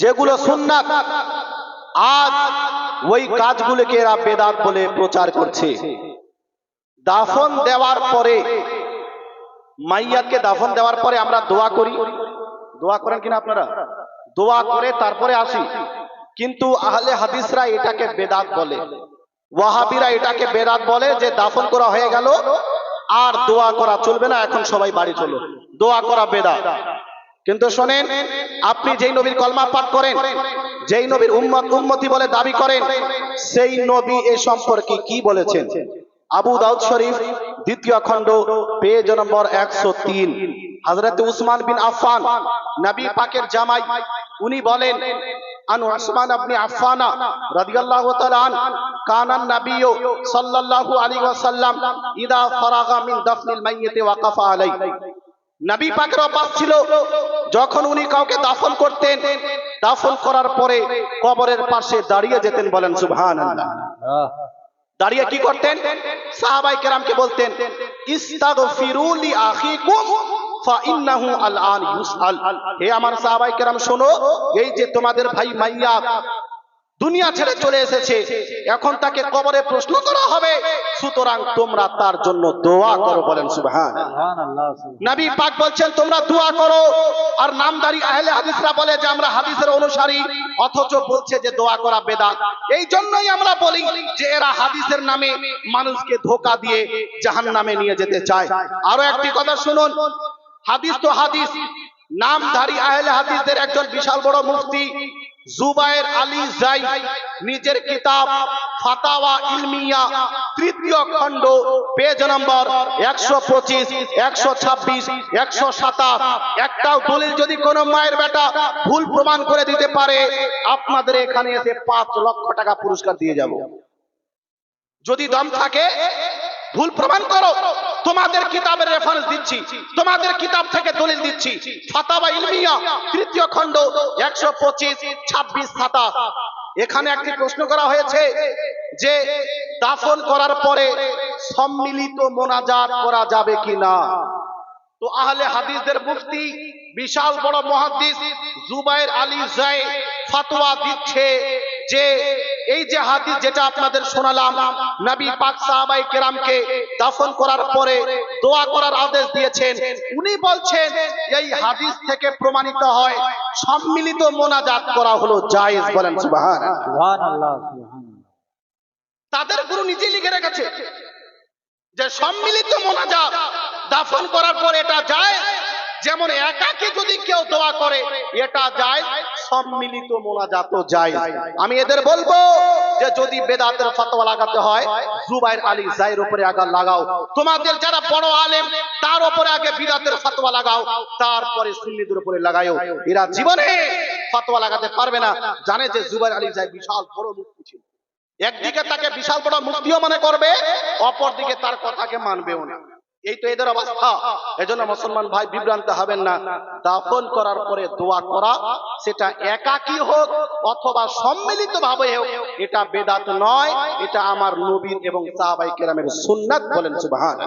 যেগুলো সুন্নাত, আজ ওই কাজগুলোকে এরা বেদাত বলে প্রচার করছে। দাফন দেওয়ার পরে, মাইয়াকে দাফন দেওয়ার পরে আমরা দোয়া করি। দোয়া করেন কিনা আপনারা? দোয়া করে তারপরে আসি। কিন্তু আহলে হাদিসরা এটাকে বেদাত বলে। ওয়াহাবিরা এটাকে বেদাত বলে যে দাফন করা হয়ে গেল, আর দোয়া করা চলবে না, এখন সবাই বাড়ি চলো। দোয়া করা বেদাত। কিন্তু শোনেন, আপনি যেই নবীর কলমা পাঠ করেন, যেই নবীর উম্মত উম্মতি বলে দাবি করেন, সেই নবী এ সম্পর্কে কি বলেছেন? আবু দাউদ শরীফ, দ্বিতীয় খণ্ড, পেজ নম্বর একশো তিন। হজরত উসমান বিন আফফান, নবী পাকের জামাই, উনি বলেন, আন উসমান আপনি আফফানা রাদিয়াল্লাহু তাআলা আন কানান নাবিয়্যু সাল্লাল্লাহু আলাইহি ওয়াসাল্লাম ইদা ফারাগা মিন দাফনিল মাইয়িতি ওয়াকাফা আলাই নবী পাকের অভ্যাস ছিল যখন উনি কাউকে দাফন করতেন, দাফন করার পরে কবরের পাশে দাঁড়িয়ে যেতেন বলেন, সুবহানাল্লাহ। দাঁড়িয়ে কি করতেন? সাহাবাই কেরামকে বলতেন, ইস্তাগফিরু লি আখিকুম ফাইন্নাহু আলআন ইউসআল। হে আমার সাহাবাই কেরাম, শোনো, এই যে তোমাদের ভাই মাইয়া দুনিয়া ছেড়ে চলে এসেছে। এখন তাকে কবরে প্রশ্ন করা হবে, সুতরাং তোমরা তার জন্য দোয়া করো বলেন সুবহান। নবী পাক বলছেন, তোমরা দোয়া করো। আর নামদারি আহলে হাদিসরা বলে যে, আমরা হাদিসের অনুসারী। অথচ বলছে যে, দোয়া করা বেদাত। এই জন্যই আমরা বলি যে, এরা হাদিসের নামে মানুষকে ধোকা দিয়ে জাহান্নামে নিয়ে যেতে চায়। আরও একটি কথা শুনুন, হাদিস তো হাদিস। নামধারী আহলে হাদিসদের একজন বিশাল বড় মুফতি জুবায়ের আলী জাই নিজের কিতাব ফাতাওয়া ইলমিয়া তৃতীয় খণ্ড পেজ নম্বর একশো পঁচিশ, একশো ছাব্বিশ, একশো সাতাশ। একটাও দলিল যদি কোনো মায়ের বেটা ভুল প্রমাণ করে দিতে পারে, আপনাদের এখানে এসে পাঁচ লক্ষ টাকা পুরস্কার দিয়ে যাব। যদি দম থাকে, ভুল প্রমাণ করো। তোমাদের কিতাবের রেফারেন্স দিচ্ছি। তোমাদের কিতাব থেকে দলিল দিচ্ছি। ফাতাবা ইলমিয়া, তৃতীয় খণ্ড, একশো পঁচিশ, ছাব্বিশ সাতাশ এখানে একটি প্রশ্ন করা হয়েছে যে, দাফন করার পরে সম্মিলিত মোনাজাত করা যাবে কিনা? তো আহলে হাদিসদের মুফতি বিশাল বড় মহাদিস জুবাইর আলী জাই ফতোয়া দিচ্ছে যে এই যে হাদিস যেটা আপনাদের শোনালাম নবী পাক সাহাবাই কেরামকে দাফন করার পরে দোয়া করার আদেশ দিয়েছেন। উনি বলছেন এই হাদিস থেকে প্রমাণিত হয় সম্মিলিত মোনাজাত করা হলো জায়েজ বলেন সুবহানাল্লাহ। তাদের গুরু নিজেই লিখে রেখেছে যে সম্মিলিত মোনাজাত দাফন করার পর এটা যায়। যেমন একাকে যদি কেউ দোয়া করে, এটা যায়, সম্মিলিত মোনাজাত যায়। আমি এদের বলব যে যদি বেদাতের ফতোয়া লাগাতে হয়, জুবাইর আলী জাইর উপরে আগে লাগাও। তোমাদের যারা বড় আলেম, তার উপরে আগে বিদাতের ফতোয়া লাগাও, তারপরে সুন্নিদের উপরে লাগাও এরা জীবনে ফতোয়া লাগাতে পারবে না। জানে যে জুবাইর আলী জাই বিশাল বড় মুক্তি ছিল। একদিকে তাকে বিশাল বড় মুক্তিও মনে করবে অপর দিকে তার কথাকে মানবেও না। এই তো এদের অবস্থা। এজন্য মুসলমান ভাই বিভ্রান্ত হবেন না। দাফন করার পরে দোয়া করা, সেটা একাকি হোক অথবা সম্মিলিত ভাবে হোক, এটা বেদাত নয়, এটা আমার নবীন এবং সাহাবাই কেরামের সুন্নাত বলেন সুবহান